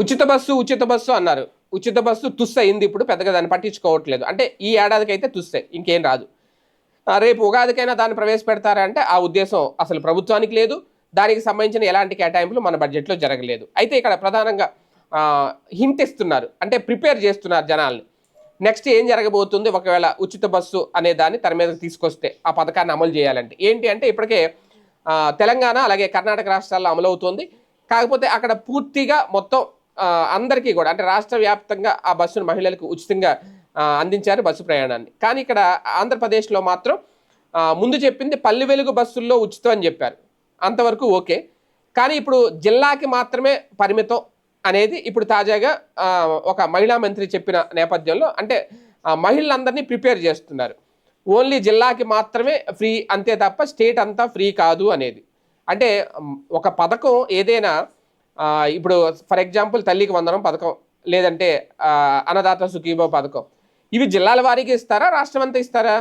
ఉచిత బస్సు ఉచిత బస్సు అన్నారు. ఉచిత బస్సు తుస్ అయింది ఇప్పుడు పెద్దగా దాన్ని పట్టించుకోవట్లేదు. అంటే ఈ ఏడాదికి అయితే తుస్సే ఇంకేం రాదు. రేపు ఉగాదికైనా దాన్ని ప్రవేశపెడతారా అంటే ఆ ఉద్దేశం అసలు ప్రభుత్వానికి లేదు. దానికి సంబంధించిన ఎలాంటి కేటాయింపులు మన బడ్జెట్లో జరగలేదు. అయితే ఇక్కడ ప్రధానంగా హింట్ ఇస్తున్నారు. అంటే ప్రిపేర్ చేస్తున్నారు జనాల్ని. నెక్స్ట్ ఏం జరగబోతుంది? ఒకవేళ ఉచిత బస్సు అనే దాన్ని తన మీద తీసుకొస్తే ఆ పథకాన్ని అమలు చేయాలంటే. ఏంటి అంటే ఇప్పటికే తెలంగాణ అలాగే కర్ణాటక రాష్ట్రాల్లో అమలవుతోంది. కాకపోతే అక్కడ పూర్తిగా మొత్తం అందరికీ కూడా అంటే రాష్ట్ర వ్యాప్తంగా ఆ బస్సును మహిళలకు ఉచితంగా అందించారు బస్సు ప్రయాణాన్ని. కానీ ఇక్కడ ఆంధ్రప్రదేశ్లో మాత్రం ముందు చెప్పింది పల్లె వెలుగు బస్సుల్లో ఉచితం అని చెప్పారు. అంతవరకు ఓకే. కానీ ఇప్పుడు జిల్లాకి మాత్రమే పరిమితం అనేది ఇప్పుడు తాజాగా ఒక మహిళా మంత్రి చెప్పిన నేపథ్యంలో అంటే మహిళలందరినీ ప్రిపేర్ చేస్తున్నారు. ఓన్లీ జిల్లాకి మాత్రమే ఫ్రీ అంతే తప్ప స్టేట్ అంతా ఫ్రీ కాదు అనేది. అంటే ఒక పథకం ఏదైనా ఇప్పుడు ఫర్ ఎగ్జాంపుల్ తల్లికి వందనం పథకం లేదంటే అన్నదాత సుఖీభో పథకం. ఇవి జిల్లాల వారికి ఇస్తారా రాష్ట్రం అంతా ఇస్తారా?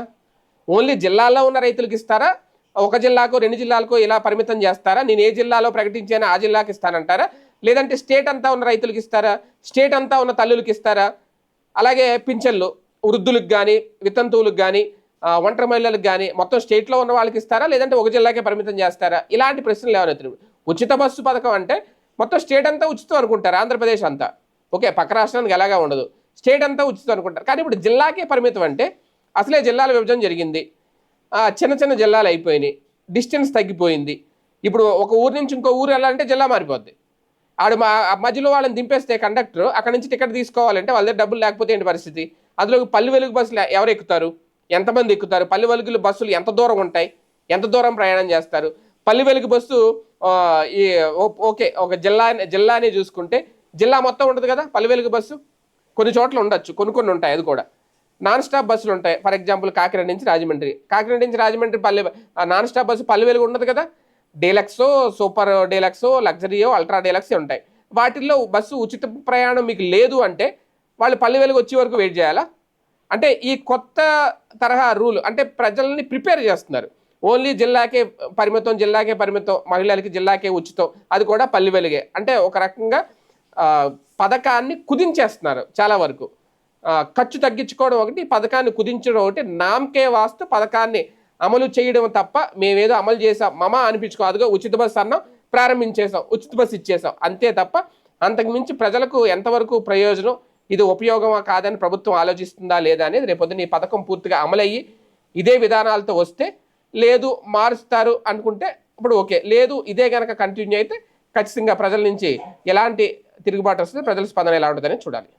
ఓన్లీ జిల్లాలో ఉన్న రైతులకు ఇస్తారా? ఒక జిల్లాకు రెండు జిల్లాలకు ఇలా పరిమితం చేస్తారా? నేను ఏ జిల్లాలో ప్రకటించానో ఆ జిల్లాకి ఇస్తానంటారా? లేదంటే స్టేట్ అంతా ఉన్న రైతులకు ఇస్తారా? స్టేట్ అంతా ఉన్న తల్లులకు ఇస్తారా? అలాగే పింఛన్లు వృద్ధులకు కానీ వితంతువులకు కానీ ఒంటరి మహిళలకు కానీ మొత్తం స్టేట్లో ఉన్న వాళ్ళకి ఇస్తారా? లేదంటే ఒక జిల్లాకే పరిమితం చేస్తారా? ఇలాంటి ప్రశ్నలు ఏమైనా ఉచిత బస్సు పథకం అంటే మొత్తం స్టేట్ అంతా ఉచితం అనుకుంటారు ఆంధ్రప్రదేశ్ అంతా. ఓకే పక్క రాష్ట్రానికి ఎలాగా ఉండదు. స్టేట్ అంతా ఉచితం అనుకుంటారు. కానీ ఇప్పుడు జిల్లాకే పరిమితం అంటే అసలే జిల్లాల విభజన జరిగింది. చిన్న చిన్న జిల్లాలు అయిపోయినాయి. డిస్టెన్స్ తగ్గిపోయింది. ఇప్పుడు ఒక ఊరు నుంచి ఇంకో ఊరు వెళ్ళాలంటే జిల్లా మారిపోద్ది. ఆడు మా మధ్యలో వాళ్ళని దింపేస్తే కండక్టర్ అక్కడ నుంచి టికెట్ తీసుకోవాలంటే వాళ్ళ దగ్గర డబ్బులు లేకపోతే ఏంటి పరిస్థితి? అందులో పల్లె వెలుగు బస్సులు ఎవరు ఎక్కుతారు? ఎంతమంది ఎక్కుతారు? పల్లె వెలుగులు బస్సులు ఎంత దూరం ఉంటాయి? ఎంత దూరం ప్రయాణం చేస్తారు? పల్లె వెలుగు బస్సు ఈ ఓకే ఒక జిల్లా జిల్లాని చూసుకుంటే జిల్లా మొత్తం ఉండదు కదా పల్లెవెలుగు బస్సు? కొన్ని చోట్ల ఉండొచ్చు కొన్ని కొన్ని ఉంటాయి అది కూడా. నాన్ స్టాప్ బస్సులు ఉంటాయి ఫర్ ఎగ్జాంపుల్ కాకినాడ నుంచి రాజమండ్రి. కాకినాడ నుంచి రాజమండ్రి పల్లె నాన్ స్టాప్ బస్సు పల్లెవెలుగు ఉండదు కదా? డీలక్సో సూపర్ డీలక్సో లగ్జరీయో అల్ట్రా డీలక్స్ ఉంటాయి. వాటిల్లో బస్సు ఉచిత ప్రయాణం మీకు లేదు అంటే వాళ్ళు పల్లె వెలుగు వచ్చే వరకు వెయిట్ చేయాలా? అంటే ఈ కొత్త తరహా రూల్ అంటే ప్రజల్ని ప్రిపేర్ చేస్తున్నారు. ఓన్లీ జిల్లాకే పరిమితం జిల్లాకే పరిమితం మహిళలకి జిల్లాకే ఉచితం. అది కూడా పల్లె వెలుగే. అంటే ఒక రకంగా పథకాన్ని కుదించేస్తున్నారు చాలా వరకు. ఖర్చు తగ్గించుకోవడం ఒకటి పథకాన్ని కుదించడం ఒకటి నామకే వాస్తు పథకాన్ని అమలు చేయడం తప్ప మేమేదో అమలు చేసాం మమ అనిపించుకో అదిగో ఉచిత బస్సు అన్నాం ప్రారంభించేసాం ఉచిత బస్సు ఇచ్చేసాం అంతే తప్ప అంతకుమించి ప్రజలకు ఎంతవరకు ప్రయోజనం ఇది ఉపయోగమా కాదని ప్రభుత్వం ఆలోచిస్తుందా లేదా అనేది రేపొద్దున ఈ పథకం పూర్తిగా అమలయ్యి ఇదే విధానాలతో వస్తే లేదు మారుస్తారు అనుకుంటే ఇప్పుడు ఓకే. లేదు ఇదే కనుక కంటిన్యూ అయితే ఖచ్చితంగా ప్రజల నుంచి ఎలాంటి తిరుగుబాటు వస్తుంది ప్రజల స్పందన ఎలా ఉంటుందని చూడాలి.